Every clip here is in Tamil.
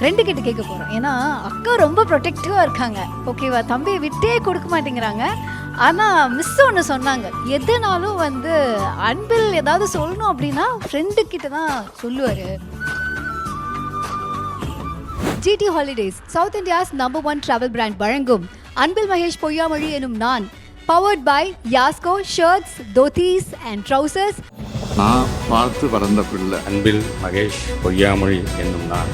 ஃப்ரெண்டு கிட்ட கேட்க போகிறோம் ஏன்னா அக்கா ரொம்ப ப்ரொடெக்டிவாக இருக்காங்க. ஓகேவா தம்பியை விட்டே கொடுக்க மாட்டேங்கிறாங்க. ஆனால் மிஸ் ஒன்று சொன்னாங்க. எதுனாலும் வந்து அன்பில் ஏதாவது சொல்லணும் அப்படின்னா ஃப்ரெண்டு கிட்ட தான் சொல்லுவார். GT holidays South India's number one travel brand வழங்கும். அன்பில் மகேஷ் பொய்யாமொழி எனும் நான் powered by Yasco shirts dhotis and trousers நான் பார்த்து வளர்ந்த பிள்ளை அன்பில் மகேஷ் பொய்யாமொழி என்னும் நான்.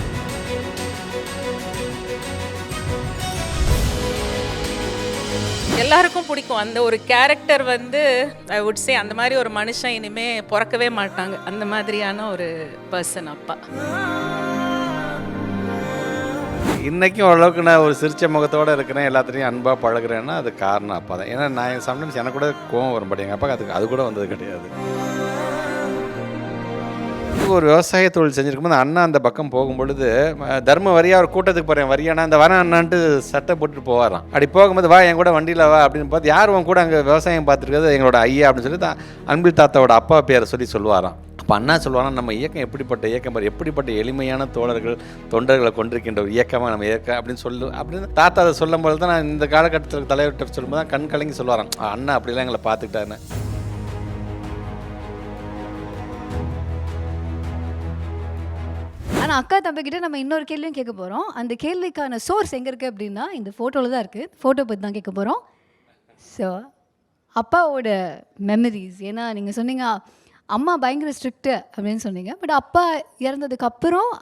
எல்லாருக்கும் பிடிக்கும். அந்த ஒரு கேரக்டர் வந்து ஐ வுட் சே அந்த மாதிரி ஒரு மனுஷன் இனிமே பிறக்கவே மாட்டாங்க. அந்த மாதிரியான ஒரு பர்சன் அப்பா. இன்றைக்கும் ஓரளவுக்கு நான் ஒரு சிரிச்ச முகத்தோடு இருக்கிறேன். எல்லாத்துலேயும் அன்பாக பழகுறேன்னா அது காரணம் அப்பா தான் ஏன்னா நான் சம்டைம்ஸ் எனக்கு கூட கோவம் வரும் பட் எங்கள் அப்பாவுக்கு அதுக்கு அது கூட வந்தது கிடையாது. ஒரு விவசாய தொழில் செஞ்சுருக்கும்போது அண்ணா அந்த பக்கம் போகும்பொழுது பொழுது தர்ம வரியா ஒரு கூட்டத்துக்கு போகிறேன் வரியானா அந்த வரேன் அண்ணான்ட்டு சட்டை போட்டுட்டு போவாராம். அப்படி போகும்போது வா என் கூட வண்டியில் வா அப்படின்னு பார்த்து யார் உன் கூட அங்கே விவசாயம் பார்த்துருக்கிறது? எங்களோட ஐயா அப்படின்னு சொல்லி தான் அன்பில் தாத்தாவோட அப்பா பேரை சொல்லி சொல்லுவாராம். அப்போ அண்ணா சொல்லுவாங்க நம்ம இயக்கம் எப்படிப்பட்ட இயக்கம் பாரு எப்படிப்பட்ட எளிமையான தோழர்கள் தொண்டர்களை கொண்டிருக்கின்ற ஒரு இயக்கமாக நம்ம இயக்கம் அப்படின்னு சொல்லு அப்படின்னு தாத்தா அதை சொல்லும்போது தான் நான் இந்த காலகட்டத்தில் தலைவர்கிட்ட சொல்லும்போது தான் கண் கலங்கி சொல்லுவாராம். அண்ணா அப்படிலாம் எங்களை பார்த்துக்கிட்டாருன்னு. ஆனால் அக்கா தம்பி கிட்ட நம்ம இன்னொரு கேள்வியும் கேட்க போகிறோம் அந்த கேள்விக்கான சோர்ஸ் எங்கே இருக்குது அப்படின்னா இந்த ஃபோட்டோவில் தான் இருக்குது ஃபோட்டோ பற்றி தான் கேட்க போகிறோம் ஸோ அப்பாவோட மெமரிஸ் ஏன்னா நீங்கள் சொன்னீங்க அம்மா பயங்கர ஸ்ட்ரிக்ட்டு அப்படின்னு சொன்னீங்க. பட் அப்பா இறந்ததுக்கு அப்புறம்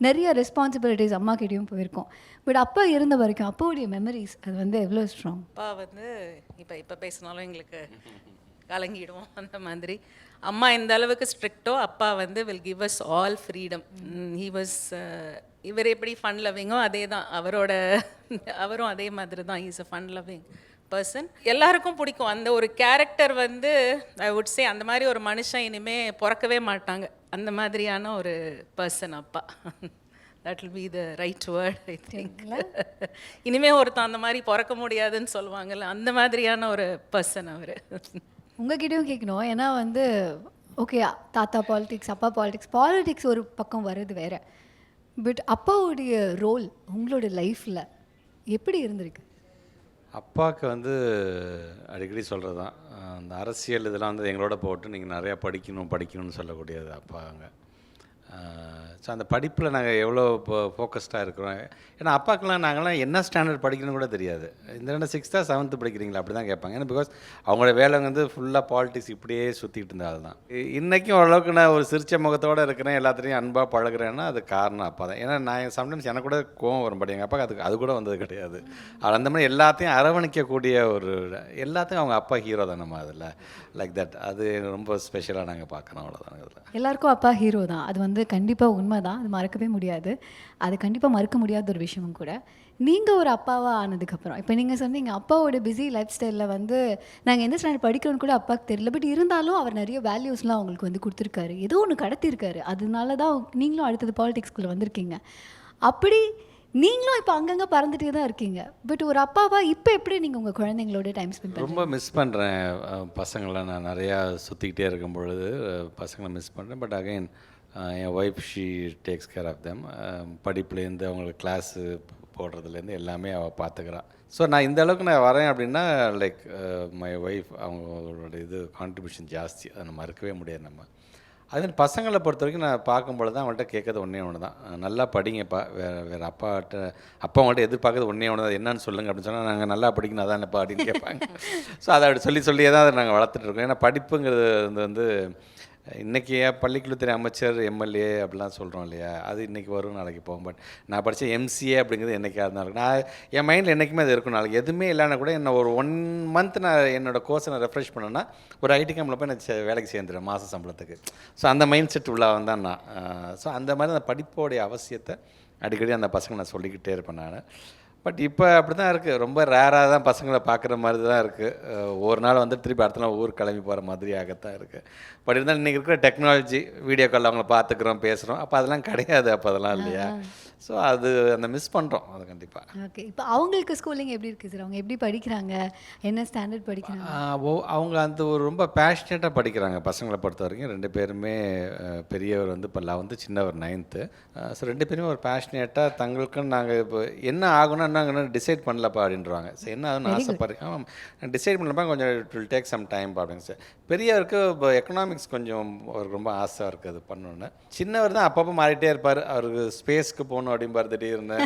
நிறைய ரெஸ்பான்சிபிலிட்டிஸ் அம்மா கிட்டேயும் போயிருக்கோம். பட் அப்பா இருந்த வரைக்கும் அப்பாவுடைய மெமரிஸ் அது வந்து எவ்வளோ ஸ்ட்ராங் அப்பா வந்து இப்போ இப்போ பேசினாலும் எங்களுக்கு கலங்கிடுவோம் அந்த மாதிரி. அம்மா எந்த அளவுக்கு ஸ்ட்ரிக்டோ அப்பா வந்து will give us all freedom he was இவர் எப்படி ஃபன் லவ்விங்கோ அதே தான் அவரோட அவரும் அதே மாதிரி தான் is a fun loving person எல்லாருக்கும் பிடிக்கும். அந்த ஒரு கேரக்டர் வந்து ஐ வுட் சே அந்த மாதிரி ஒரு மனுஷன் இனிமே பிறக்கவே மாட்டாங்க. அந்த மாதிரியான ஒரு பர்சன் அப்பா. That will be the right word I think இனிமே ஒருத்தன் அந்த மாதிரி பிறக்க முடியாதுன்னு சொல்லுவாங்கல்ல அந்த மாதிரியான ஒரு பர்சன் அவர். உங்ககிட்டயும் கேட்கணும் ஏன்னா வந்து ஓகே தாத்தா பாலிடிக்ஸ் அப்பா பாலிடிக்ஸ் பாலிடிக்ஸ் ஒரு பக்கம் வர்றது வேற. பட் அப்பாவுடைய ரோல் உங்களோட லைஃப்பில் எப்படி இருந்திருக்கு? அப்பாவுக்கு வந்து அடிக்கடி சொல்கிறது தான் அந்த அரசியல் இதெல்லாம் வந்து எங்களோட போட்டு நீங்கள் நிறையா படிக்கணும் படிக்கணும்னு சொல்லக்கூடியது அப்பாங்க ஸோ அந்த படிப்பில் நாங்கள் எவ்வளோ இப்போ ஃபோக்கஸ்டாக இருக்கிறோம். ஏன்னா அப்பாக்கெல்லாம் நாங்களாம் என்ன ஸ்டாண்டர்ட் படிக்கணும்னு கூட தெரியாது. இந்த ரெண்டு சிக்ஸ்த்தாக செவன்த்து படிக்கிறீங்களா? அப்படி தான் கேட்பாங்க. ஏன்னா பிகாஸ் அவங்களோட வேலை வந்து ஃபுல்லாக பாலிட்டிக்ஸ் இப்படியே சுற்றிட்டு இருந்தால் தான். இன்றைக்கும் ஓரளவுக்கு நான் ஒரு சிரிச்ச முகத்தோடு இருக்கிறேன். எல்லாத்துலேயும் அன்பாக பழகிறேன்னா அது காரணம் அப்பா தான் ஏன்னா நான் சம்டைம்ஸ் எனக்கு கூட கோவம் வரும். பட் எங்கள் அப்பாவுக்கு அதுக்கு அது கூட வந்தது கிடையாது. அது அந்த மாதிரி எல்லாத்தையும் அரவணைக்கக்கூடிய ஒரு எல்லாத்தையும் அவங்க அப்பா ஹீரோ தான் நம்ம அதில். லைக் தட் அது ரொம்ப ஸ்பெஷலாக நாங்கள் பார்க்குறோம். அவ்வளோதான் அதில் எல்லாருக்கும் அப்பா ஹீரோ தான். அது வந்து கண்டிப்பாக உண்மை தான் அது மறக்கவே முடியாது. அது கண்டிப்பாக மறக்க முடியாத ஒரு விஷயமும் கூட. நீங்கள் ஒரு அப்பாவாக ஆனதுக்கப்புறம் இப்போ நீங்கள் சொன்னீங்க அப்பாவோட பிஸி லைஃப் ஸ்டைலில் வந்து நாங்கள் எந்த ஸ்டாண்டர்ட் படிக்கிறோன்னு கூட அப்பாவுக்கு தெரியல. பட் இருந்தாலும் அவர் நிறைய வேல்யூஸ்லாம் அவங்களுக்கு வந்து கொடுத்துருக்காரு. ஏதோ ஒன்று கடத்திருக்காரு அதனால தான் நீங்களும் அடுத்தது பாலிடிக்ஸ்குள்ளே வந்திருக்கீங்க. அப்படி நீங்களும் இப்போ அங்கங்கே பறந்துட்டே தான் இருக்கீங்க. பட் ஒரு அப்பாவா இப்போ எப்படி நீங்கள் உங்கள் குழந்தைங்களோட டைம் ஸ்பெண்ட் ரொம்ப மிஸ் பண்ணுறேன் பசங்களை நான் நிறையா சுற்றிக்கிட்டே இருக்கும் பொழுது பசங்களை மிஸ் பண்ணுறேன் but again N wife she takes care of them படிப்புலேருந்து அவங்களுக்கு கிளாஸு போடுறதுலேருந்து எல்லாமே அவள் பார்த்துக்கிறான் ஸோ நான் இந்த அளவுக்கு நான் வரேன் அப்படின்னா லைக் மை ஒய்ஃப் அவங்களோட இது கான்ட்ரிபியூஷன் ஜாஸ்தி. அதை நம்ம மறுக்கவே முடியாது நம்ம. அது பசங்களை பொறுத்த வரைக்கும் நான் பார்க்கும்பொழுது தான் அவங்கள்ட்ட கேட்கறது ஒன்றே ஒன்று தான். நல்லா படிங்கப்பா வேறு வேறு அப்பாட்ட அப்பா அவங்கள்ட்ட எதிர்பார்க்கறது ஒன்றே ஒன்று தான். என்னன்னு சொல்லுங்க அப்படின்னு சொன்னால் நாங்கள் நல்லா படிக்கணும் அதானப்பா அப்படின்னு கேட்பாங்க. ஸோ அதை அப்படி சொல்லி சொல்லியே தான் அதை நாங்கள் வளர்த்துட்டு இருக்கோம். ஏன்னா படிப்புங்கிறது வந்து இன்றைக்கி பள்ளிக்கல்வித்துறை அமைச்சர் எம்எல்ஏ அப்படிலாம் சொல்கிறோம் இல்லையா? அது இன்றைக்கி வரும் நாளைக்கு போகும். பட் நான் படித்த எம்சிஏ அப்படிங்கிறது என்றைக்காக இருந்தாலும் நான் என் மைண்டில் என்றைக்குமே அது இருக்கும் நாளைக்கு எதுவுமே இல்லைன்னா கூட என்ன ஒரு ஒன் மந்த் நான் என்னோடய கோர்ஸை நான் ரெஃப்ரெஷ் பண்ணேன்னா ஒரு ஐடி கம்பெனியில் போய் நான் சே- வேலைக்கு சேர்ந்துடுறேன் மாத சம்பளத்துக்கு. ஸோ அந்த மைண்ட் செட் உள்ளவன் தான் நான். ஸோ அந்த மாதிரி அந்த படிப்போடைய அவசியத்தை அடிக்கடி அந்த பசங்க நான் சொல்லிக்கிட்டே இருப்பேன் நான். பட் இப்போ அப்படி தான் இருக்குது ரொம்ப ரேராக தான் பசங்களை பார்க்குற மாதிரி தான் இருக்குது ஒரு நாள் வந்து திருப்பி அடுத்த நாள் ஊர் கிளம்பி போகிற மாதிரியாகத்தான் இருக்குது பட் இருந்தாலும் இன்றைக்கி இருக்கிற டெக்னாலஜி வீடியோ காலில் அவங்கள பார்த்துக்குறோம் பேசுகிறோம் அப்போ அதெல்லாம் கிடையாது. அப்போ அதெல்லாம் இல்லையா? ஸோ அது அந்த மிஸ் பண்ணுறோம் அது கண்டிப்பாக ஓகே இப்போ அவங்களுக்கு ஸ்கூலிங் எப்படி இருக்குது சார் அவங்க எப்படி படிக்கிறாங்க? என்ன ஸ்டாண்டர்ட் படிக்கிறாங்க? அவங்க அந்த ஒரு ரொம்ப பேஷனேட்டாக படிக்கிறாங்க பசங்களை பொறுத்த வரைக்கும். ரெண்டு பேருமே பெரியவர் வந்து இப்போ லெவன்த்து சின்னவர் நைன்த்து ஸோ ரெண்டு பேருமே ஒரு பேஷனேட்டாக தங்களுக்குன்னு நாங்கள் இப்போ என்ன ஆகணும்னா நாங்கள் டிசைட் பண்ணலப்பா அப்படின்றவாங்க ஸோ என்ன ஆகும்னு ஆசைப்படுறேன் ஆமாம். டிசைட் பண்ணலப்பா கொஞ்சம் it will take some time அப்படிங்க சார் பெரியவருக்கு இப்போ எக்கனாமிக்ஸ் கொஞ்சம் அவருக்கு ரொம்ப ஆசை இருக்குது அது பண்ணணுன்னு சின்னவர் தான் அப்பப்போ மாறிட்டே இருப்பார். அவருக்கு ஸ்பேஸ்க்கு போகணும் அப்படிம்பார் திடீர்னு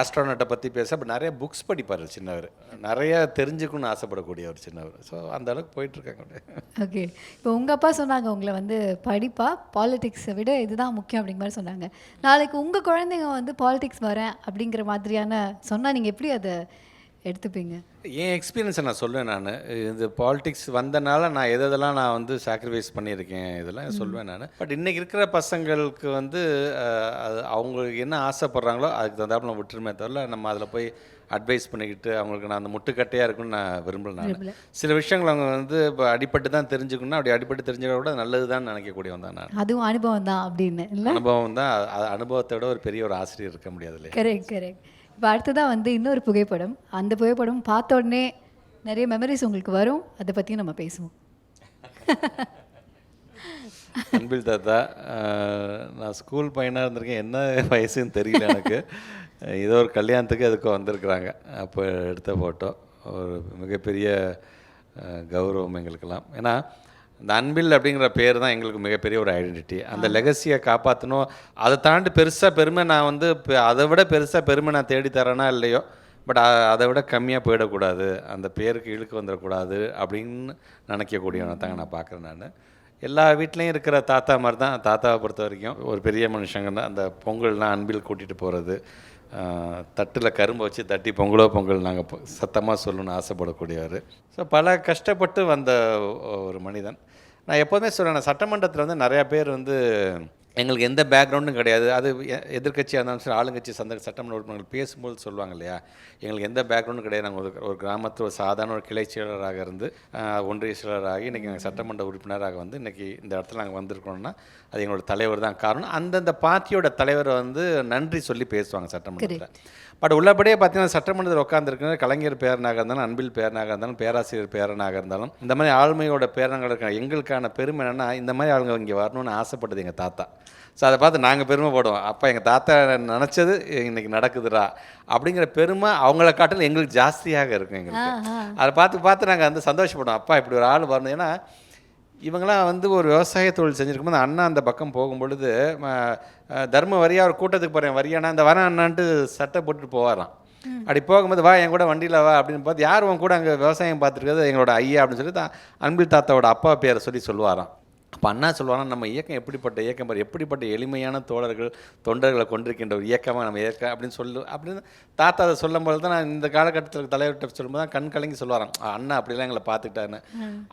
ஆஸ்ட்ரோனோட்டை பற்றி பேச அப்போ நிறைய புக்ஸ் படிப்பார் சின்னவர். நிறைய தெரிஞ்சுக்கணும்னு ஆசைப்படக்கூடிய ஒரு சின்னவர். ஸோ அந்த அளவுக்கு போயிட்டுருக்காங்க ஓகே இப்போ உங்கள் அப்பா சொன்னாங்க உங்களை வந்து படிப்பா பாலிடிக்ஸை விட இதுதான் முக்கியம் அப்படிங்கிற மாதிரி சொன்னாங்க. நாளைக்கு உங்கள் குழந்தைங்க வந்து பாலிடிக்ஸ் வரேன் அப்படிங்கிற மாதிரியான சொன்னால் நீங்கள் எப்படி அதை எடுத்துப்பீங்க. என் எக்ஸ்பீரியன்ஸை நான் சொல்லுவேன் நான். இந்த பாலிடிக்ஸ் வந்தனால நான் எது எதெல்லாம் நான் வந்து சாக்ரிஃபைஸ் பண்ணியிருக்கேன் இதெல்லாம் சொல்லுவேன் நான். பட் இன்றைக்கி இருக்கிற பசங்களுக்கு வந்து அது அவங்களுக்கு என்ன ஆசைப்படுறாங்களோ அதுக்கு தகுந்தாப்புல நம்ம விட்டுருமே தவிர நம்ம அதில் போய் அட்வைஸ் பண்ணிக்கிட்டு அவங்களுக்கு நான் அந்த முட்டுக்கட்டையாக இருக்குன்னு நான் விரும்பல நான். சில விஷயங்கள் அவங்க வந்து இப்போ அடிப்பட்டு தான் தெரிஞ்சுக்கணும் அப்படி அடிப்பட்டு தெரிஞ்சுக்க கூட நல்லது தான் நினைக்கக்கூடியவன் தான் நான். அதுவும் அனுபவம் தான் அப்படின்னு அனுபவம் தான். அது அனுபவத்தை விட ஒரு பெரிய ஒரு ஆசிரியர் இருக்க முடியாது இல்லையா? கரெக்ட் கரெக்ட் இப்போ அடுத்ததாக வந்து இன்னொரு புகைப்படம். அந்த புகைப்படம் பார்த்த உடனே நிறைய மெமரிஸ் உங்களுக்கு வரும். அதை பற்றியும் நம்ம பேசுவோம். அன்பில் தாத்தா நான் ஸ்கூல் பையனாக இருந்திருக்கேன். என்ன வயசுன்னு தெரியல எனக்கு. ஏதோ ஒரு கல்யாணத்துக்கு அதுக்கு வந்திருக்கிறாங்க. அப்போ எடுத்த ஃபோட்டோ ஒரு மிகப்பெரிய கௌரவம் எங்களுக்கெல்லாம். ஏன்னா இந்த அன்பில் அப்படிங்கிற பேர் தான் எங்களுக்கு மிகப்பெரிய ஒரு ஐடென்டிட்டி அந்த லெகசியை காப்பாற்றணும் அதை தாண்டி பெருசாக பெருமை நான் வந்து அதை விட பெருசாக பெருமை நான் தேடி தரேனா இல்லையோ பட் அதை விட கம்மியாக போயிடக்கூடாது. அந்த பேருக்கு இழுக்கு வந்துடக்கூடாது அப்படின்னு நினைக்கக்கூடியவனை தாங்க நான் பார்க்குறேன் நான். எல்லா வீட்லேயும் இருக்கிற தாத்தா மாதிரி தான். தாத்தாவை பொறுத்த வரைக்கும் ஒரு பெரிய மனுஷங்க தான். அந்த பொங்கல்னால் அன்பில் கூட்டிகிட்டு போகிறது தட்டில் கரும்பு வச்சு தட்டி பொங்கலோ பொங்கல் நாங்கள் சத்தமாக சொல்லணும்னு ஆசைப்படக்கூடியவர். ஸோ பல கஷ்டப்பட்டு வந்த ஒரு மனிதன். நான் எப்போதுமே சொல்கிறேன் சட்டமன்றத்தில் வந்து நிறையா பேர் வந்து எங்களுக்கு எந்த பேக்ரவுண்டும் கிடையாது. அது எ- எதிர்க்கட்சியாக இருந்தாலும் சரி ஆளுங்கட்சி சந்த சட்டமன்ற உறுப்பினர்கள் பேசும்போது சொல்லுவாங்க இல்லையா? எங்களுக்கு எந்த பேக்ரவுண்டும் கிடையாது. நாங்கள் ஒரு ஒரு கிராமத்தில் ஒரு சாதாரண ஒரு கிளை செயலராக இருந்து ஒன்றிய செயலராகி இன்றைக்கி நாங்கள் சட்டமன்ற உறுப்பினராக வந்து இன்றைக்கி இந்த இடத்துல நாங்கள் வந்திருக்கோம்னா அது எங்களோட தலைவர் தான் காரணம். அந்தந்த பார்ட்டியோட தலைவரை வந்து நன்றி சொல்லி பேசுவாங்க சட்டமன்றத்தில். பட் உள்ளபடியே பார்த்தீங்கன்னா சட்டமன்றத்தில் உட்காந்துருக்கிற கலைஞர் பேரனாக இருந்தாலும் அன்பில் பேரனாக இருந்தாலும் பேராசிரியர் பேரனாக இருந்தாலும் இந்த மாதிரி ஆளுமையோட பேரனாக இருக்க எங்களுக்கான பெருமை என்னென்னா இந்த மாதிரி ஆளுங்க இங்கே வரணும்னு ஆசைப்பட்டது எங்கள் தாத்தா. ஸோ அதை பார்த்து நாங்கள் பெருமைப்படுவோம் அப்போ எங்கள் தாத்தா நினச்சது இன்னைக்கு நடக்குதுடா அப்படிங்கிற பெருமை அவங்கள காட்டிலும் எங்களுக்கு ஜாஸ்தியாக இருக்கும் எங்களுக்கு. அதை பார்த்து பார்த்து நாங்கள் வந்து சந்தோஷப்படுவோம். அப்பா இப்படி ஒரு ஆள் வரணும். ஏன்னா இவங்களாம் வந்து ஒரு விவசாய தொழில் செஞ்சுருக்கும்போது அண்ணா அந்த பக்கம் போகும்பொழுது தர்ம வரியா ஒரு கூட்டத்துக்கு போகிறேன் வரியானா இந்த வரேன் அண்ணான்ட்டு சட்டை போட்டுட்டு போவாராம். அப்படி போகும்போது வா என் கூட வண்டியில் வா அப்படின்னு பார்த்து யார் உன் கூட அங்கே விவசாயம் பார்த்துருக்கிறது? எங்களோட ஐயா அப்படின்னு சொல்லி தான் அன்பில் தாத்தாவோட அப்பா பேரை சொல்லி சொல்லுவாராம். அப்போ அண்ணா சொல்லுவாங்க நம்ம இயக்கம் எப்படிப்பட்ட இயக்கம் பாரு எப்படிப்பட்ட எளிமையான தோழர்கள் தொண்டர்களை கொண்டிருக்கின்ற ஒரு இயக்கமாக நம்ம இயக்கம் அப்படின்னு சொல்லு அப்படின்னு தாத்தா அதை சொல்லும்போது தான் நான் இந்த காலகட்டத்தில் தலைவர்கிட்ட சொல்லும்போது தான் கண் கலங்கி சொல்லுவாராம் "ஆ, அண்ணா அப்படிலாம் எங்களை பார்த்துக்கிட்டாருன்னு.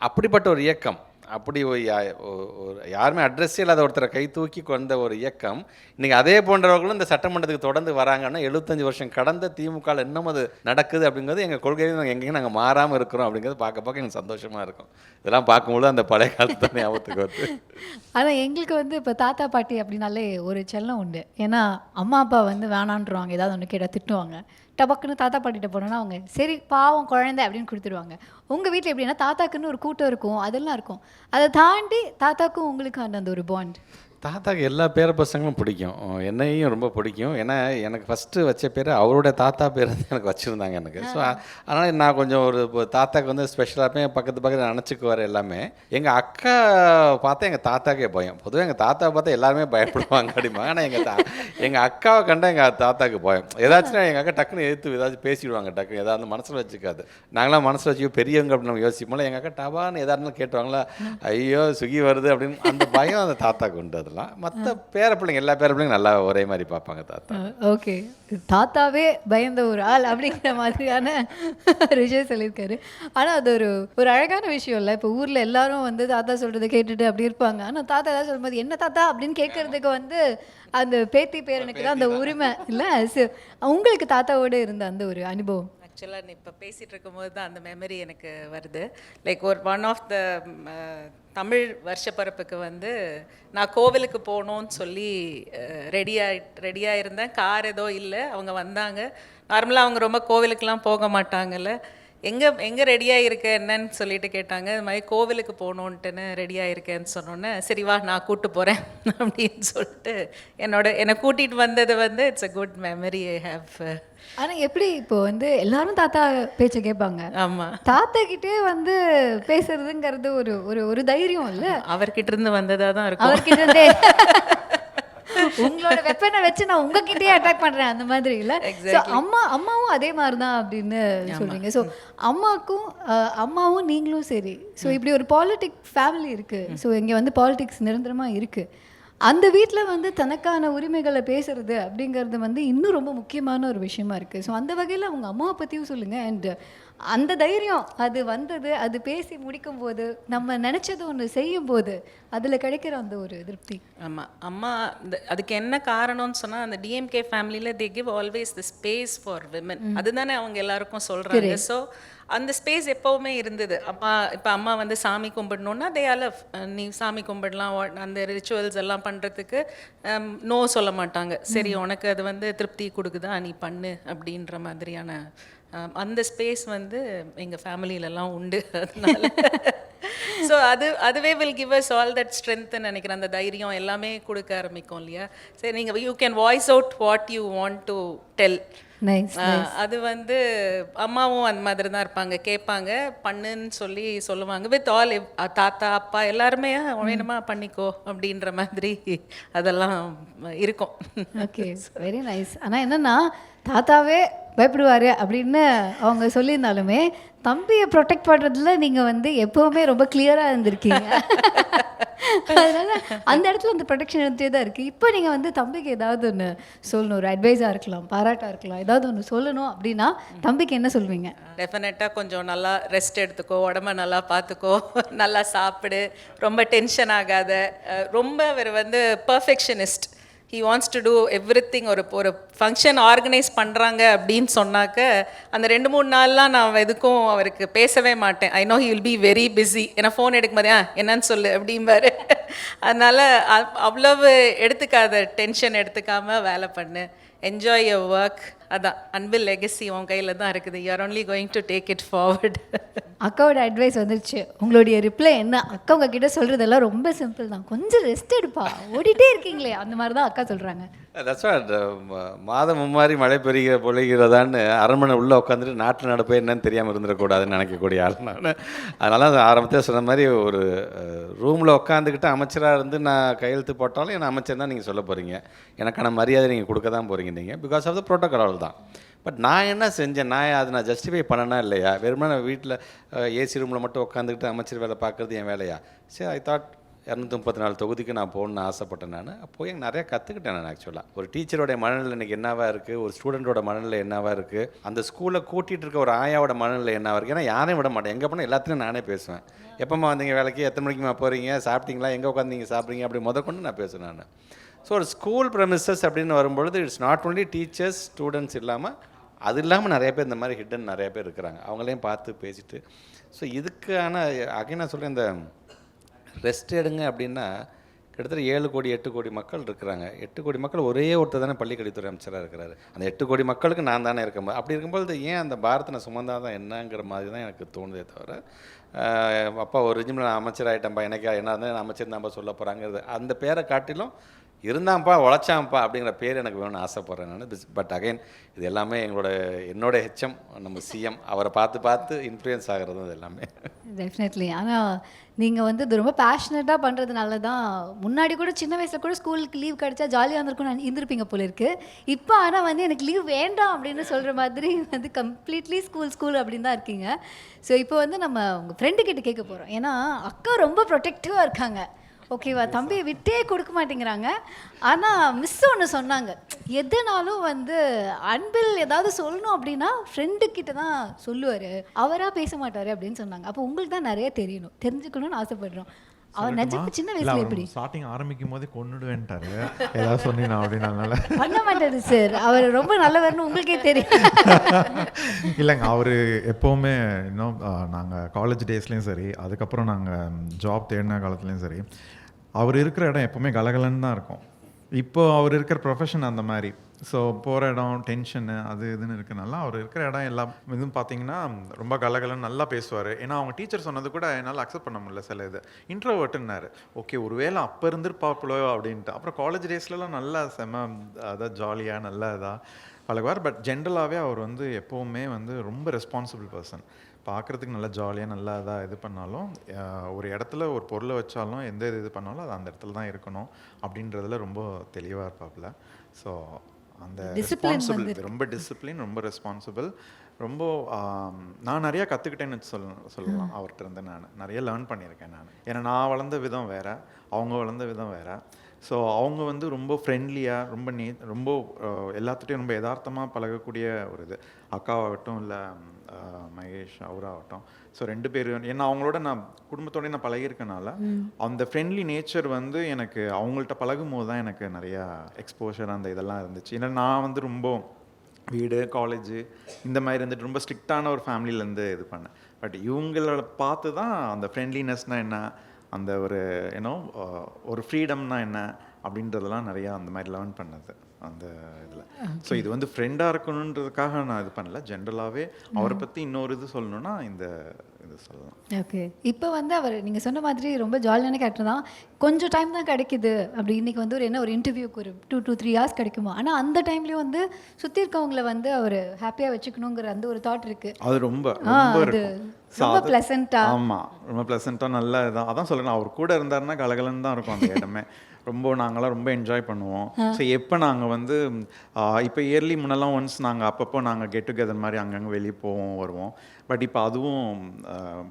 அப்படிப்பட்ட ஒரு இயக்கம். அப்படி யா- ஒரு யாருமே அட்ரஸே இல்லாத ஒருத்தரை கை தூக்கி கொண்ட ஒரு இயக்கம். இன்னைக்கு அதே போன்றவர்களும் இந்த சட்டமன்றத்துக்கு தொடர்ந்து வராங்கன்னா எழுபத்தஞ்சு வருஷம் கடந்த திமுக இன்னும் அது நடக்குது அப்படிங்கிறது எங்கள் கொள்கையில் நாங்கள் எங்கேயும் நாங்கள் மாறாமல் இருக்கிறோம் அப்படிங்கிறது பார்க்க பார்க்க எனக்கு சந்தோஷமாக இருக்கும். இதெல்லாம் பார்க்கும்போது அந்த பழைய காலத்து ஞாபகத்துக்கு வருது. ஆனால் எங்களுக்கு வந்து இப்போ தாத்தா பாட்டி அப்படின்னாலே ஒரு செல்லம் உண்டு. ஏன்னா அம்மா அப்பா வந்து வேணான்றவாங்க. ஏதாவது ஒன்று கேட்டால் திட்டுவாங்க. டபக்குன்னு தாத்தா பாட்டிகிட்ட போனோன்னா அவங்க சரி பாவம் குழந்தை அப்படின்னு கொடுத்துருவாங்க. உங்கள் வீட்டில் எப்படின்னா தாத்தாக்குன்னு ஒரு கூட்டம் இருக்கும் அதெல்லாம் இருக்கும். அதை தாண்டி தாத்தாக்கும் உங்களுக்கான அந்த ஒரு பாண்ட் தாத்தாக்கு எல்லா பேர பசங்களும் பிடிக்கும். என்னையும் ரொம்ப பிடிக்கும். ஏன்னா எனக்கு ஃபஸ்ட்டு வச்ச பேர் அவரோட தாத்தா பேர் வந்து எனக்கு வச்சுருந்தாங்க எனக்கு. ஸோ அதனால் நான் கொஞ்சம் ஒரு இப்போ தாத்தாக்கு வந்து ஸ்பெஷலாக இருப்பேன் பக்கத்து பக்கத்தில் நினச்சிக்குவார் எல்லாமே. எங்கள் அக்கா பார்த்தா எங்கள் தாத்தாக்கே பயம். பொதுவாக எங்கள் தாத்தா பார்த்தா எல்லாருமே பயப்படுவாங்க அப்படிமா ஆனால் எங்கள் தா எங்கள் அக்காவை கண்டா எங்கள் தாத்தாக்கு பயம். ஏதாச்சும் எங்கள் அக்கா டக்குன்னு எதிர்த்து ஏதாச்சும் பேசிடுவாங்க டக்குன்னு. ஏதாவது மனசில் வச்சுக்காது. நாங்களாம் மனசில் வச்சு பெரியவங்க அப்படின்னு நம்ம யோசிப்போம்ல. எங்கள் அக்கா டபான்னு எதா இருந்தாலும் கேட்டுவாங்களா ஐயோ சுகி வருது அப்படின்னு அந்த பயம் அந்த தாத்தாக்கு உண்டு அதெல்லாம் மற்ற பேர பிள்ளைங்க எல்லா பேர பிள்ளைங்க நல்லா ஒரே மாதிரி பார்ப்பாங்க தாத்தா. ஓகே. தாத்தாவே பயந்த ஒரு ஆள் அப்படிங்கிற மாதிரியான விஷயம் சொல்லியிருக்காரு. ஆனால் அது ஒரு ஒரு அழகான விஷயம் இல்லை. இப்போ ஊரில் எல்லாரும் வந்து தாத்தா சொல்கிறத கேட்டுட்டு அப்படி இருப்பாங்க. ஆனால் தாத்தா ஏதாவது சொல்லும்போது என்ன தாத்தா? அப்படின்னு கேட்கறதுக்கு வந்து அந்த பேத்தி பேரனுக்கு தான் அந்த உரிமை இல்லை? உங்களுக்கு தாத்தாவோட இருந்த அந்த ஒரு அனுபவம்? ஆக்சுவலாக இப்போ பேசிகிட்டு இருக்கும்போது தான் அந்த மெமரி எனக்கு வருது. லைக் ஒரு ஒன் ஆஃப் த தமிழ் வருஷப்பரப்புக்கு வந்து நான் கோவிலுக்கு போகணும்னு சொல்லி ரெடியாக ரெடியாக இருந்தேன் கார் ஏதோ இல்லை. அவங்க வந்தாங்க. நார்மலாக அவங்க ரொம்ப கோவிலுக்கெலாம் போக மாட்டாங்கல்ல. எங்கே எங்கே ரெடியாக இருக்க என்னன்னு சொல்லிட்டு கேட்டாங்க. இது மாதிரி கோவிலுக்கு போகணுன்ட்டுன்னு ரெடியாக இருக்கேன்னு சொன்னோன்னே சரி வா நான் கூட்டு போகிறேன் அப்படின்னு சொல்லிட்டு என்னோட என்னை கூட்டிகிட்டு வந்தது வந்து it's a good memory I have ஆனா எப்படி இப்போ வந்து எல்லாரும் தாத்தா பேச்ச கேட்பாங்க? ஆமாம் தாத்தா கிட்டே வந்து பேசுறதுங்கிறது ஒரு ஒரு ஒரு தைரியம் இல்ல? அவர்கிட்ட இருந்து வந்ததாக தான் இருக்கும். அவர்கிட்ட இருந்தே உங்களோட வெப்பனை வச்சு நான் உங்ககிட்டயே அட்டாக் பண்றேன் அந்த மாதிரி இல்ல? அம்மா அம்மாவும் அதே மாதிரி தான் அப்படின்னு சொல்றீங்க. ஸோ அம்மாக்கும் அம்மாவும் நீங்களும் சரி. ஸோ இப்படி ஒரு பாலிட்டிக் ஃபேமிலி இருக்கு. ஸோ இங்க வந்து பாலிடிக்ஸ் நிரந்தரமா இருக்கு. அந்த வீட்டில் வந்து தனக்கான உரிமைகளை பேசுறது அப்படிங்கிறது வந்து இன்னும் ரொம்ப முக்கியமான ஒரு விஷயமா இருக்கு. ஸோ அந்த வகையில் அவங்க அம்மாவை பற்றியும் சொல்லுங்க. அண்ட் அந்த தைரியம் அது வந்தது அது பேசி முடிக்கும் போது நம்ம நினச்சது ஒன்று செய்யும் போது அதில் கிடைக்கிற அந்த ஒரு திருப்தி. ஆமாம் அம்மா இந்த அதுக்கு என்ன காரணம்னு சொன்னால் அந்த டிஎம்கே ஃபேமிலியில் they give always the space for women அதுதானே அவங்க எல்லாருக்கும் சொல்கிறாங்க ஸோ அந்த ஸ்பேஸ் எப்போவுமே இருந்தது. அம்மா இப்போ அம்மா வந்து சாமி கும்பிடணுன்னா தே அலவ் நீ சாமி கும்பிடலாம் அந்த ரிச்சுவல்ஸ் எல்லாம் பண்ணுறதுக்கு நோ சொல்ல மாட்டாங்க. சரி உனக்கு அது வந்து திருப்தி கொடுக்குதா? நீ பண்ணு அப்படின்ற மாதிரியான அந்த ஸ்பேஸ் வந்து எங்கள் ஃபேமிலியிலலாம் உண்டு. அதனால. ஸோ அது அதுவே will give us all that ஸ்ட்ரென்த்னு நினைக்கிறேன். அந்த தைரியம் எல்லாமே கொடுக்க ஆரம்பிக்கும் இல்லையா? சரி நீங்கள் you can voice out what you want to tell nice அது வந்து அம்மாவும் அந்த மாதிரி தான் இருப்பாங்க. கேட்பாங்க. பண்ணுன்னு சொல்லி சொல்லுவாங்க. வித் ஆல் தாத்தா அப்பா எல்லாருமே "ஆ, வேணுமா பண்ணிக்கோ அப்படின்ற மாதிரி அதெல்லாம் இருக்கும். ஓகே வெரி நைஸ் ஆனால் என்னன்னா தாத்தாவே பயப்படுவார் அப்படின்னு அவங்க சொல்லியிருந்தாலுமே தம்பியை ப்ரொடெக்ட் பண்ணுறதுல நீங்கள் வந்து எப்போவுமே ரொம்ப கிளியராக இருந்திருக்கீங்க. அதனால அந்த இடத்துல அந்த ப்ரொடெக்ஷன் இருந்துகிட்டே தான் இருக்குது இப்போ நீங்கள் வந்து தம்பிக்கு ஏதாவது ஒன்று சொல்லணும் ஒரு அட்வைஸாக இருக்கலாம் பாராட்டாக இருக்கலாம் ஏதாவது ஒன்று சொல்லணும் அப்படின்னா தம்பிக்கு என்ன சொல்வீங்க? டெஃபினட்டாக கொஞ்சம் நல்லா ரெஸ்ட் எடுத்துக்கோ உடம்ப நல்லா பார்த்துக்கோ நல்லா சாப்பிடு ரொம்ப டென்ஷன் ஆகாத ரொம்ப அவர் வந்து perfectionist he wants to do everything ஒரு ஒரு ஃபங்க்ஷன் ஆர்கனைஸ் பண்ணுறாங்க அப்படின்னு சொன்னாக்க அந்த ரெண்டு மூணு நாள்லாம் நான் எதுக்கும் அவருக்கு பேசவே மாட்டேன். I know he will be very busy ஏன்னா ஃபோன் எடுக்க மாதிரி "ஆ, என்னன்னு சொல்லு அப்படிம்பாரு. அதனால் அவ்வளவு எடுத்துக்காத டென்ஷன் எடுத்துக்காமல் வேலை பண்ணு. என்ஜாய் யர் ஒர்க் அதான் அன்பில் லெகசி உன் கையில் தான் இருக்குது. You're only going to take it forward அக்காவோட அட்வைஸ் வந்துருச்சு. உங்களுடைய ரிப்ளை என்ன? அக்கா உங்ககிட்ட சொல்கிறதெல்லாம் ரொம்ப சிம்பிள் தான். கொஞ்சம் ரெஸ்ட் எடுப்பா. ஓடிட்டே இருக்கீங்களே. அந்த மாதிரி தான் அக்கா சொல்கிறாங்க தட்ஸ் uh, மாதம் மும்மாரி மழை பெய்கிற பொழிகிறதான்னு அரண்மனை உள்ளே உட்காந்துட்டு நாட்டு நடப்பு என்னன்னு தெரியாமல் இருந்துடக்கூடாதுன்னு நினைக்கக்கூடிய ஆள் நான். அதனால ஆரம்பத்தில் சொன்ன மாதிரி ஒரு ரூமில் உட்காந்துக்கிட்டு அமைச்சராக இருந்து நான் கையெழுத்து போட்டாலும் என்ன அமைச்சர் தான் நீங்கள் சொல்ல போகிறீங்க எனக்கான மரியாதை நீங்கள் கொடுக்க தான் போகிறீங்க நீங்கள் பிகாஸ் ஆஃப் த ப்ரோட்டோகால் தான். பட் நான் என்ன செஞ்சேன்? நான் அதை நான் ஜஸ்டிஃபை பண்ணனா இல்லையா? வெறுமனே நான் வீட்டில் ஏசி ரூமில் மட்டும் உட்காந்துக்கிட்டு அமைச்சர் வேலை பார்க்குறது என் வேலையா? சரி ஐ தாட் இரநூத்தி முப்பத்தி நாலு தொகுதிக்கு நான் போகணுன்னு ஆசைப்பட்டேன் நான். அப்போ எனக்கு நிறையா கற்றுக்கிட்டேன் நான் ஆக்சுவலாக ஒரு டீச்சரோட மனநிலை எனக்கு என்னவா இருக்குது ஒரு ஸ்டூடெண்ட்டோட மனநிலை என்னவா இருக்குது அந்த ஸ்கூலில் கூட்டிகிட்டு இருக்க ஒரு ஆயாவோட மனநிலை என்னவா இருக்குது ஏன்னா யாரையும் விட மாட்டேன். எங்கே போனால் எல்லாத்தையும் நானே பேசுவேன். எப்போம்மா வந்தீங்க வேலைக்கு? எத்தனை மணிக்குமா போகிறீங்க சாப்பிட்டீங்களா? எங்கே உட்காந்தீங்க சாப்பிட்றீங்க? அப்படி முத கொண்டு நான் பேசுவேன் நான். ஸோ ஒரு ஸ்கூல் ப்ரெமிசஸ் அப்படின்னு வரும்பொழுது it's not only teachers students இல்லாமல் அது இல்லாமல் நிறைய பேர் இந்த மாதிரி ஹிட்டன் நிறைய பேர் இருக்கிறாங்க. அவங்களையும் பார்த்து பேசிட்டு. ஸோ இதுக்கான அகைன் நான் சொல்கிறேன் இந்த ரெஸ்ட் எடுங்க அப்படின்னா கிட்டத்தட்ட ஏழு கோடி எட்டு கோடி மக்கள் இருக்கிறாங்க. எட்டு கோடி மக்கள் ஒரே ஒருத்தர் தானே பள்ளிக்கல்வித்துறை அமைச்சராக இருக்கிறாரு. அந்த எட்டு கோடி மக்களுக்கு நான் தானே இருக்கேன் அப்படி இருக்கும்போது ஏன் அந்த பாரத்தை சுமந்தாதான் சுமந்தா தான் என்னங்கிற மாதிரி தான் எனக்கு தோணுதே தவிர அப்பா ஒரு ரிஜிமில் நான் அமைச்சராகிட்டேன்ப்பா எனக்கு என்ன இருந்தால் நான் அமைச்சர் நம்ம சொல்ல போகிறாங்கிறது அந்த பேரை காட்டிலும் இருந்தான்ப்பா உழைச்சான்ப்பா அப்படிங்கிற பேர் எனக்கு வேணும்னு ஆசைப்பட்றேன் நான். பட் அகைன் இது எல்லாமே எங்களோட என்னோட ஹெச்எம் நம்ம சிஎம் அவரை பார்த்து பார்த்து இன்ஃப்ளூயன்ஸ் ஆகிறது இது எல்லாமே. டெஃபினெட்லி ஆனால் நீங்கள் வந்து இது ரொம்ப பேஷனட்டாக பண்ணுறதுனால தான் முன்னாடி கூட சின்ன வயசில் கூட ஸ்கூலுக்கு லீவ் கிடைச்சா ஜாலியாக இருந்திருக்கும் இருந்திருப்பீங்க போல இருக்கு. இப்போ ஆனால் வந்து எனக்கு லீவ் வேண்டாம் அப்படின்னு சொல்கிற மாதிரி வந்து கம்ப்ளீட்லி ஸ்கூல் ஸ்கூல் அப்படின்னு தான் இருக்கீங்க. ஸோ இப்போ வந்து நம்ம உங்கள் ஃப்ரெண்டு கிட்ட கேட்க போகிறோம் ஏன்னா அக்கா ரொம்ப ப்ரொடெக்டிவாக இருக்காங்க. ஓகேவா? தம்பியை விட்டே கொடுக்க மாட்டேங்கிறாங்க. ஆனால் மிஸ் ஒன்று சொன்னாங்க. எதுனாலும் வந்து அன்பில் ஏதாவது சொல்லணும் அப்படின்னா ஃப்ரெண்டு கிட்ட தான் சொல்லுவார். அவராக பேச மாட்டார் அப்படின்னு சொன்னாங்க. அப்போ உங்களுக்கு தான் நிறைய தெரியணும். தெரிஞ்சுக்கணும்னு ஆசைப்படுறோம். அவர் நிஜமா சின்ன வயசுல எப்படி? ஸ்டார்டிங் ஆரம்பிக்கும் போதே கொன்னுடுவேன்ட்டாரு. ஏதாவது சொன்னீங்க அப்படின்னு அதனால பண்ண மாட்டாரு சார் அவர் ரொம்ப நல்லவர்னு உங்களுக்கே தெரியும். இல்லைங்க அவர் எப்போவுமே இன்னும் நாங்கள் காலேஜ் டேஸ்லேயும் சரி அதுக்கப்புறம் நாங்கள் ஜாப் தேடின காலத்துலேயும் சரி அவர் இருக்கிற இடம் எப்போவுமே கலகலன்னு தான் இருக்கும். இப்போ அவர் இருக்கிற ப்ரொஃபஷன் அந்த மாதிரி. ஸோ போகிற இடம் டென்ஷனு அது இதுன்னு இருக்கனால அவர் இருக்கிற இடம் எல்லாம் இதுவும் பார்த்தீங்கன்னா ரொம்ப கலகலன்னு நல்லா பேசுவார். ஏன்னா அவங்க டீச்சர் சொன்னது கூட என்னால் அக்செப்ட் பண்ண முடியல சில இது. இன்ட்ரோவர்ட்டுன்னாரு ஓகே ஒருவேளை அப்போ இருந்திருப்பாப்புலோ அப்படின்ட்டு. அப்புறம் காலேஜ் டேஸ்லலாம் நல்லா செம அதான் ஜாலியாக நல்லா இதாக பழகுவார். பட் ஜென்ரலாகவே அவர் வந்து எப்போவுமே வந்து ரொம்ப ரெஸ்பான்சிபிள் பர்சன் பார்க்குறதுக்கு நல்லா ஜாலியாக நல்லா இதாக இது பண்ணாலும் ஒரு இடத்துல ஒரு பொருளை வச்சாலும் எந்த இது இது பண்ணாலும் அது அந்த இடத்துல தான் இருக்கணும் அப்படின்றதுல ரொம்ப தெளிவாக இருப்பாப்புல. ஸோ அந்த ரெஸ்பான்சிபிள் ரொம்ப டிசிப்ளின் ரொம்ப ரெஸ்பான்சிபிள் ரொம்ப நான் நிறையா கற்றுக்கிட்டேன்னு சொல்ல சொல்லலாம் அவர்கிட்ட இருந்து நான். நிறைய லேர்ன் பண்ணியிருக்கேன் நான். ஏன்னா நான் வளர்ந்த விதம் வேறு அவங்க வளர்ந்த விதம் வேறு. ஸோ அவங்க வந்து ரொம்ப ஃப்ரெண்ட்லியாக ரொம்ப நீ ரொம்ப எல்லாத்துட்டையும் ரொம்ப யதார்த்தமாக பழகக்கூடிய ஒரு இது. அக்காவாகட்டும் இல்லை மகேஷ் அவராகட்டும் ஸோ ரெண்டு பேரும் ஏன்னா அவங்களோட நான் குடும்பத்தோடய நான் பழகியிருக்கனால அந்த ஃப்ரெண்ட்லி நேச்சர் வந்து எனக்கு அவங்கள்ட்ட பழகும் போது தான் எனக்கு நிறையா எக்ஸ்போஷர் அந்த இதெல்லாம் இருந்துச்சு. ஏன்னா நான் வந்து ரொம்ப வீடு காலேஜு இந்த மாதிரி இருந்துட்டு ரொம்ப ஸ்ட்ரிக்டான ஒரு ஃபேமிலியிலேருந்து இது பண்ணேன். பட் இவங்களோட பார்த்து தான் அந்த ஃப்ரெண்ட்லினஸ்னால் என்ன அந்த ஒரு ஏன்னோ ஒரு ஃப்ரீடம்னா என்ன அப்படின்றதெல்லாம் நிறையா அந்த மாதிரி லேர்ன் பண்ணது அந்த இதில். ஸோ இது வந்து ஃப்ரெண்டாக இருக்கணுன்றதுக்காக நான் இது பண்ணல. ஜென்ரலாகவே அவரை பற்றி இன்னொரு இது சொல்லணும்னா இந்த இது சொல்லலாம். ஓகே இப்போ வந்து அவர் நீங்கள் சொன்ன மாதிரி ரொம்ப ஜாலியான கேரக்டர் தான். கொஞ்சம் டைம் தான் கிடைக்குது அப்படி. இன்னைக்கு வந்து ஒரு என்ன ஒரு இன்டர்வியூக்கு ஒரு டூ டூ த்ரீ ஹவர்ஸ் கிடைக்குமா? ஆனால் அந்த டைம்லேயும் வந்து சுற்றி இருக்கவங்கள வந்து அவர் ஹாப்பியாக வச்சுக்கணுங்கிற அந்த ஒரு தாட் இருக்குது அது ரொம்ப அது ரொம்ப அது- pleasant-ஆ. ஆமா ரொம்ப ப்ளசண்ட்டாக நல்லா இதான். அதான் சொல்றேன் அவர் கூட இருந்தாருன்னா கலகலன்னு தான் இருக்கும் அந்த இடமே. ரொம்ப நாங்களாம் ரொம்ப என்ஜாய் பண்ணுவோம். ஸோ எப்போ நாங்கள் வந்து இப்போ இயர்லி முன்னெல்லாம் ஒன்ஸ் நாங்கள் அப்பப்போ நாங்கள் கெட் டுகெதர் மாதிரி அங்கங்கே வெளியே போவோம் வருவோம். பட் இப்போ அதுவும்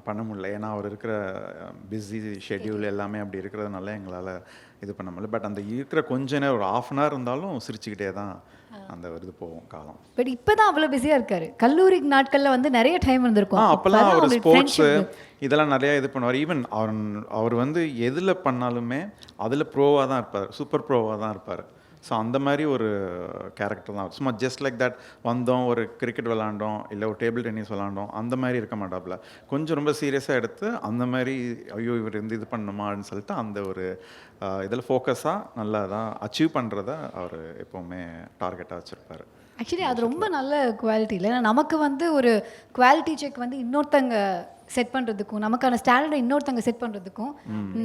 பண்ண முடியல. ஏன்னா அவர் இருக்கிற பிஸி ஷெட்யூல் எல்லாமே அப்படி இருக்கிறதுனால எங்களால் இது பண்ண முடியல. பட் அந்த இருக்கிற கொஞ்ச நேரம் ஒரு ஆஃப் அன் ஹவர் இருந்தாலும் சிரிச்சுக்கிட்டே தான் அந்த இது போவோம் காலம். பட் இப்போ தான் அவ்வளோ பிஸியாக இருக்காரு. கல்லூரி நாட்களில் வந்து நிறைய டைம் இருந்திருக்கும். அப்போல்லாம் அவர் ஸ்போர்ட்ஸு இதெல்லாம் நிறையா இது பண்ணுவார். ஈவன் அவர் அவர் வந்து எதில் பண்ணாலுமே அதில் ப்ரோவாக தான் இருப்பார். சூப்பர் ப்ரோவாக தான் இருப்பார். ஸோ அந்த மாதிரி ஒரு கேரக்டர் தான். சும்மா ஜஸ்ட் லைக் தட் வந்தோம் ஒரு கிரிக்கெட் விளாண்டோம் இல்லை ஒரு டேபிள் டென்னிஸ் விளாண்டோம் அந்த மாதிரி இருக்க மாட்டாப்புல. கொஞ்சம் ரொம்ப சீரியஸாக எடுத்து அந்த மாதிரி ஐயோ இவர் இருந்து இது பண்ணணுமா அப்படின்னு சொல்லிட்டு அந்த ஒரு இதில் ஃபோக்கஸாக நல்லா தான் அச்சீவ் பண்ணுறத அவர் எப்போவுமே டார்கெட்டாக வச்சுருப்பார். ஆக்சுவலி அது ரொம்ப நல்ல குவாலிட்டி இல்லை. ஏன்னா நமக்கு வந்து ஒரு குவாலிட்டி செக் வந்து இன்னொருத்தங்க செட் பண்ணுறதுக்கும் நமக்கான ஸ்டாண்டர்டை இன்னொருத்தங்க செட் பண்ணுறதுக்கும்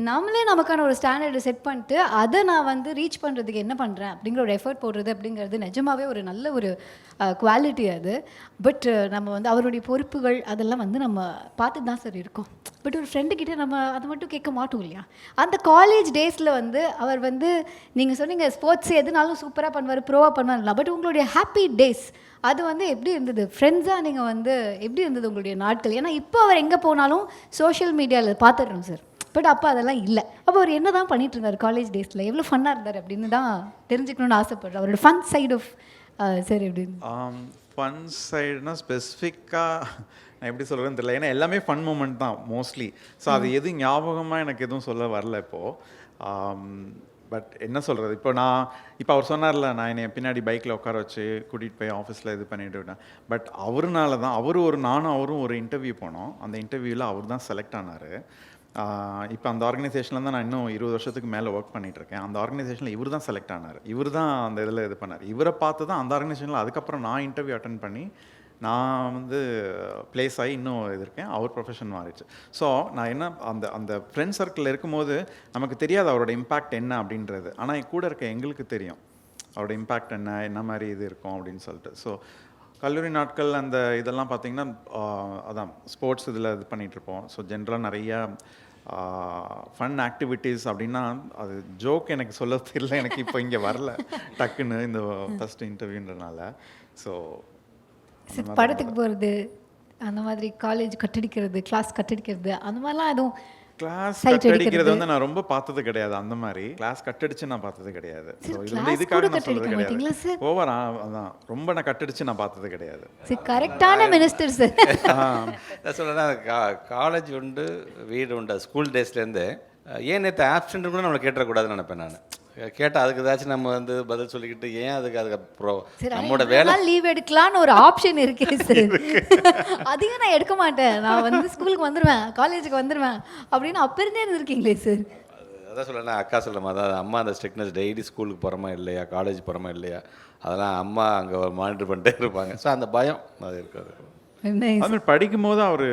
நம்மளே நமக்கான ஒரு ஸ்டாண்டர்டை செட் பண்ணிட்டு அதை நான் வந்து ரீச் பண்ணுறதுக்கு என்ன பண்ணுறேன் அப்படிங்கிற ஒரு எஃபர்ட் போடுறது அப்படிங்கிறது நிஜமாவே ஒரு நல்ல ஒரு குவாலிட்டி அது. பட் நம்ம வந்து அவருடைய பொறுப்புகள் அதெல்லாம் வந்து நம்ம பார்த்து தான் சார் இருக்கோம். பட் ஒரு ஃப்ரெண்டுக்கிட்ட நம்ம அதை மட்டும் கேட்க மாட்டோம் இல்லையா? அந்த காலேஜ் டேஸில் வந்து அவர் வந்து நீங்கள் சொன்னீங்க ஸ்போர்ட்ஸ் எதுனாலும் சூப்பராக பண்ணுவார் ப்ரோவாக பண்ணுவார் பட் உங்களுடைய ஹாப்பி டேஸ் அது வந்து எப்படி இருந்தது? ஃப்ரெண்ட்ஸாக நீங்கள் வந்து எப்படி இருந்தது உங்களுடைய நாட்கள்? ஏன்னா இப்போ அவர் எங்கே போனாலும் சோஷியல் மீடியாவில் பார்த்துடுறோம் சார் பட் அப்போ அதெல்லாம் இல்லை. அப்போ அவர் என்ன தான் பண்ணிட்டு இருந்தார் காலேஜ் டேஸில் எவ்வளோ ஃபன்னாக இருந்தார் அப்படின்னு தான் தெரிஞ்சுக்கணும்னு ஆசைப்படுறேன். அவரோட ஃபன் சைடு ஆஃப் சார் எப்படின்னு ஃபன் சைடுனா ஸ்பெசிஃபிக்காக நான் எப்படி சொல்கிறேன்னு தெரியல. ஏன்னா எல்லாமே ஃபன் மூமெண்ட் தான் மோஸ்ட்லி ஸோ அது எது ஞாபகமாக எனக்கு எதுவும் சொல்ல வரல இப்போது பட் என்ன சொல்கிறது இப்போ நான் இப்போ அவர் சொன்னார்ல நான் என்னை பின்னாடி பைக்கில் உட்கார வச்சு கூட்டிகிட்டு போய் ஆஃபீஸில் இது பண்ணிட்டு விட்டேன். பட் அவருனால தான் அவர் ஒரு நானும் அவரும் ஒரு இன்டர்வியூ போனோம். அந்த இன்டர்வியூவில் அவர் தான் செலக்ட் ஆனார். இப்போ அந்த ஆர்கனைசேஷனில் தான் நான் இன்னும் இருபது வருஷத்துக்கு மேலே ஒர்க் பண்ணிகிட்ருக்கேன் இருக்கேன். அந்த ஆர்கனைசேஷனில் இவர் தான் செலக்ட் ஆனார். இவர் தான் அந்த இதில் இது பண்ணார். இவரை பார்த்து தான் அந்த ஆர்கனைசேஷனில் அதுக்கப்புறம் நான் இன்டர்வியூ அட்டன் பண்ணி நான் வந்து ப்ளேஸ் ஆகி இன்னும் இது இருக்கேன். அவர் ப்ரொஃபஷன் மாறிடுச்சு. ஸோ நான் என்ன அந்த அந்த ஃப்ரெண்ட் சர்க்கிளில் இருக்கும்போது நமக்கு தெரியாது அவரோட இம்பேக்ட் என்ன அப்படின்றது. ஆனால் கூட இருக்க எங்களுக்கு தெரியும். அவரோட இம்பேக்ட் என்ன என்ன மாதிரி இது இருக்கும் அப்படின்னு சொல்லிட்டு. ஸோ கல்லூரி நாட்கள் அந்த இதெல்லாம் பார்த்தீங்கன்னா அதான் ஸ்போர்ட்ஸ் இதில் இது பண்ணிகிட்ருப்போம் இருப்போம். ஸோ ஜென்ரலாக நிறையா ஃபன் ஆக்டிவிட்டீஸ் அப்படின்னா அது ஜோக் எனக்கு சொல்ல தெரியல. எனக்கு இப்போ இங்கே வரல. டக்குன்னு இந்த ஃபஸ்ட் இன்டர்வியூன்றனால ஸோ படத்துக்கு போகிறது அந்த மாதிரி காலேஜ் கட்டடிக்கிறது கிளாஸ் கட்டடிக்கிறது அந்த மாதிரிலாம் எதுவும் கிளாஸ் கட்டடிக்கிறது அடிக்கிறது. வந்து நான் ரொம்ப பார்த்தது கிடையாது அந்த மாதிரி. கிளாஸ் கட்டடிச்சு நான் பார்த்தது கிடையாது. இது வந்து இதுக்காக கூட நான் சொல்றது? கிடையாது. ஓவர் அதான். ரொம்ப நான் கட்டடிச்சு நான் பார்த்தது கிடையாது. சரி கரெக்டான மினிஸ்டர் சார் நான் சொல்கிறேன் கா காலேஜ் உண்டு வீடு உண்டு ஸ்கூல் டேஸ்லேருந்து அஹ், ஏன் நேற்று ஆப்சண்ட் கூட நம்மளை கேட்டுறக்கூடாதுன்னு நினைப்பேன் நான். கேட்டால் அதுக்கு ஏதாச்சும் நம்ம வந்து பதில் சொல்லிக்கிட்டு ஏன் அதுக்கு அதுக்கு நம்மளோட வேலை லீவ் எடுக்கலாம்னு ஒரு ஆப்ஷன் இருக்கே சார். அதையும் நான் எடுக்க மாட்டேன். நான் வந்து ஸ்கூலுக்கு வந்துடுவேன் காலேஜுக்கு வந்துடுவேன் அப்படின்னு அப்ப இருந்தே இருந்திருக்கீங்களே சார் அது- அதான் சொல்லணும் அக்கா சொல்ல மாதிரி அதாவது அம்மா அந்த ஸ்ட்ரிக்னஸ் டெய்லி ஸ்கூலுக்கு போகிறோமா இல்லையா காலேஜ் போகிறோமா இல்லையா அதெல்லாம் அம்மா அங்கே மானிட்டர் பண்ணிட்டே இருப்பாங்க. ஸோ அந்த பயம் அது இருக்காது. அது மாதிரி படிக்கும்போது அவர்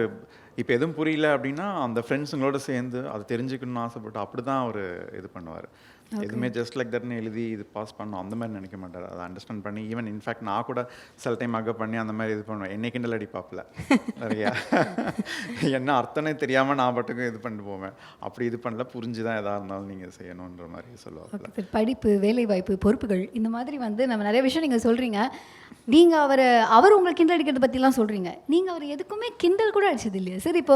இப்போ எதுவும் புரியல அப்படின்னா அந்த ஃப்ரெண்ட்ஸுங்களோட சேர்ந்து அது தெரிஞ்சுக்கணும்னு ஆசைப்பட்டு அப்படி தான் அவர் இது பண்ணுவார். எதுவுமே ஜஸ்ட் லைக் தட்னு எழுதி இது பாஸ் பண்ணோம் அந்த மாதிரி நினைக்க மாட்டார். அதை அண்டர்ஸ்டாண்ட் பண்ணி ஈவன் இன்ஃபேக்ட் நான் கூட சில டைம் அக்கப் பண்ணி அந்த மாதிரி இது பண்ணுவேன். என்னை கிண்டல் அடிப்பாப்பில் நிறையா என்ன அர்த்தமே தெரியாமல் நான் பாட்டுக்கும் இது பண்ணிட்டு போவேன். அப்படி இது பண்ணல புரிஞ்சு தான் எதாக இருந்தாலும் நீங்கள் செய்யணுன்ற மாதிரி சார் படிப்பு வேலை வாய்ப்பு பொறுப்புகள் இந்த மாதிரி வந்து நம்ம நிறைய விஷயம் நீங்கள் சொல்கிறீங்க நீங்கள் அவரை அவர் உங்களை கிண்டல் அடிக்கிறத பற்றிலாம் சொல்கிறீங்க நீங்கள் அவர் எதுக்குமே கிண்டல் கூட அடிச்சது இல்லையா. சார் இப்போ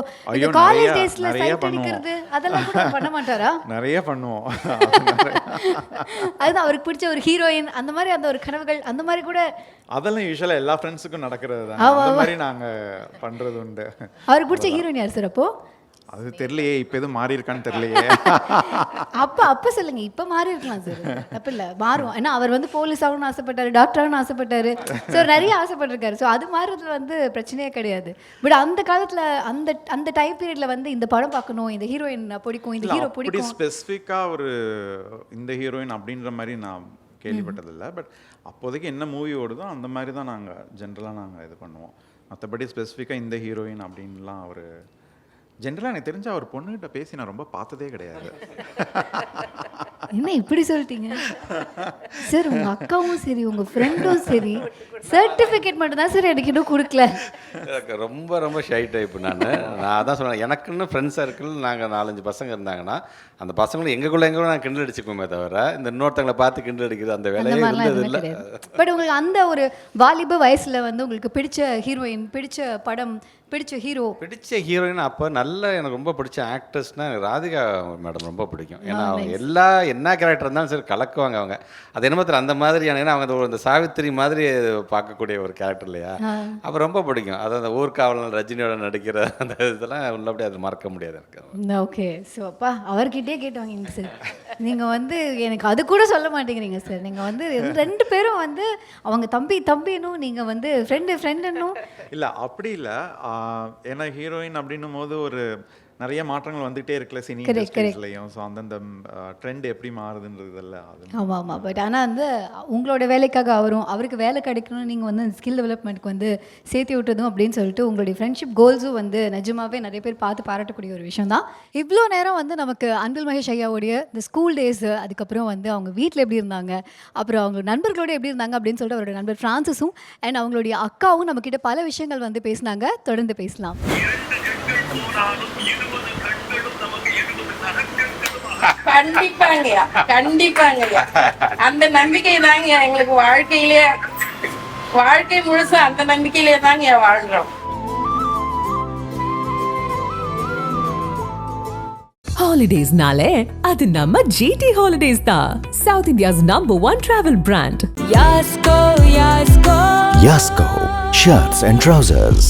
காலேஜ் டேஸில் சைட். அடிக்கிறது அதெல்லாம் கூட பண்ண மாட்டாரா? நிறைய பண்ணுவோம். அதுதான் அவருக்கு பிடிச்ச ஒரு ஹீரோயின் அந்த மாதிரி அந்த ஒரு கனவுகள் அந்த மாதிரி கூட அதெல்லாம் யூஸ்வலாக எல்லா ஃப்ரெண்ட்ஸுக்கும் நடக்கிறது தான். அந்த. மாதிரி நாங்கள் பண்ணுறது உண்டு. அவருக்கு பிடிச்ச ஹீரோயின் யார் சார் அப்போ? அது தெரியலையே இப்போ எதுவும் மாறி இருக்கான்னு தெரியலையே. அப்போ அப்போ சொல்லுங்க இப்போ மாறி இருக்கலாம் சார் தப்பு இல்லை மாறும். ஏன்னா அவர் வந்து போலீஸ் ஆகணும்னு ஆசைப்பட்டாரு டாக்டர் ஆகணும்னு ஆசைப்பட்டாரு. ஸோ நிறைய ஆசைப்பட்டிருக்காரு. ஸோ அது மாறுறதுல வந்து பிரச்சனையே கிடையாது. பட் அந்த காலத்தில் அந்த அந்த டைம் பீரியட்ல வந்து இந்த படம் பார்க்கணும் இந்த ஹீரோயின் பிடிக்கும் இந்த ஹீரோ பிடிக்கும். ஸ்பெசிஃபிக்காக ஒரு இந்த ஹீரோயின் அப்படின்ற மாதிரி நான் கேள்விப்பட்டதில்லை. பட் அப்போதைக்கு என்ன மூவி ஓடுதோ அந்த மாதிரி தான் நாங்கள் ஜென்ரலாக நாங்கள் இது பண்ணுவோம். மற்றபடி ஸ்பெசிஃபிக்காக இந்த ஹீரோயின் அப்படின்லாம் அவர் ஜென்ரலாக எனக்கு தெரிஞ்ச அவர் பொண்ணுகிட்ட பேசி நான் ரொம்ப பார்த்ததே கிடையாது. என்ன இப்படி சொல்லிட்டீங்க? சார் உங்க அக்காவும் சரி உங்க ஃப்ரெண்டும் சரி. சர்டிஃபிகேட் மட்டும் தான் சார் எனக்கு இன்னும் கொடுக்கல. எனக்கு ரொம்ப ரொம்ப ஷை டைப் நான். நான் அதான் சொன்னேன் எனக்குன்னு ஃப்ரெண்ட்ஸ் சர்க்கிள் நாங்கள் நாலஞ்சு பசங்க இருந்தாங்கன்னா அந்த பசங்களும் எங்களுக்குள்ள எங்களும் நான் கிண்டல் அடிச்சுக்குவோமே தவிர இந்த இன்னொருத்தங்களை பார்த்து கிண்டல் அடிக்கிறது அந்த வேலையே இருந்தது இல்லை. பட் உங்களுக்கு அந்த ஒரு வாலிப வயசுல வந்து உங்களுக்கு பிடிச்ச ஹீரோயின் பிடிச்ச படம் பிடிச்ச ஹீரோ பிடிச்ச ஹீரோயின் அப்போ நல்ல எனக்கு ரொம்ப பிடிச்ச ஆக்டர்ஸ்னால் எனக்கு ராதிகா மேடம் ரொம்ப பிடிக்கும். ஏன்னா அவங்க எல்லா என்ன கேரக்டர் இருந்தாலும் சரி கலக்குவாங்க அவங்க. அது என்ன தெரியல அந்த மாதிரியான ஏன்னா அவங்க அந்த சாவித்திரி மாதிரி பார்க்கக்கூடிய ஒரு கேரக்டர் இல்லையா? அப்போ ரொம்ப பிடிக்கும். அது அந்த ஊர்காவலன் ரஜினியோட நடிக்கிற அந்த இதெல்லாம் உள்ளபடி அது மறக்க முடியாது எனக்கு. ஓகே ஸோ அப்பா அவர்கிட்டயே கேட்டு வாங்கிங்க சார் நீங்கள் வந்து எனக்கு அது கூட சொல்ல மாட்டேங்கிறீங்க சார் நீங்கள் வந்து ரெண்டு- ரெண்டு பேரும் வந்து அவங்க தம்பி தம்பினும் நீங்கள் வந்து ஃப்ரெண்டு ஃப்ரெண்டுன்னும் இல்லை அப்படி இல்லை. ஏன்னா ஹீரோயின் அப்படின்னும் போது ஒரு நிறைய மாற்றங்கள் வந்துகிட்டே இருக்குல்ல சினி. இண்டஸ்ட்ரீஸ்லையும். ஸோ அந்தந்த ட்ரெண்ட் எப்படி மாறுதுன்றது இல்லை அது. ஆமாம் ஆமாம் பட் ஆனால் வந்து உங்களோட வேலைக்காக அவரும் அவருக்கு வேலை கிடைக்கணும்னு நீங்கள் வந்து ஸ்கில் டெவலப்மெண்ட்க்கு வந்து சேர்த்து விட்டதும் அப்படின்னு சொல்லிட்டு உங்களுடைய ஃப்ரெண்ட்ஷிப் கோல்ஸும் வந்து நிஜமாவே நிறைய பேர் பார்த்து பாராட்டக்கூடிய ஒரு விஷயம் தான். இவ்வளோ நேரம் வந்து நமக்கு அன்பில் மகேஷ் ஐயாவுடைய இந்த ஸ்கூல் டேஸு அதுக்கப்புறம் வந்து அவங்க வீட்டில் எப்படி இருந்தாங்க அப்புறம் அவங்க நண்பர்களோட எப்படி இருந்தாங்க அப்படின்னு சொல்லிட்டு அவரோட நண்பர் ஃப்ரான்சிஸும் அண்ட் அவங்களுடைய அக்காவும் நம்மக்கிட்ட பல விஷயங்கள் வந்து பேசினாங்க. தொடர்ந்து பேசலாம். கண்டிப்பாங்கய்யா கண்டிப்பாங்கய்யா அந்த நம்பிக்கை தாங்க எங்களுக்கு வாழ்க்கையிலே வாழ்க்கை முழுசா அந்த நம்பிக்கையிலே தாங்க வாழ்றோம் Holidays-nale, அது நம்ம GT Holidays தான். South India's number one travel brand. Yasko, Yasko. Yasko, shirts and trousers.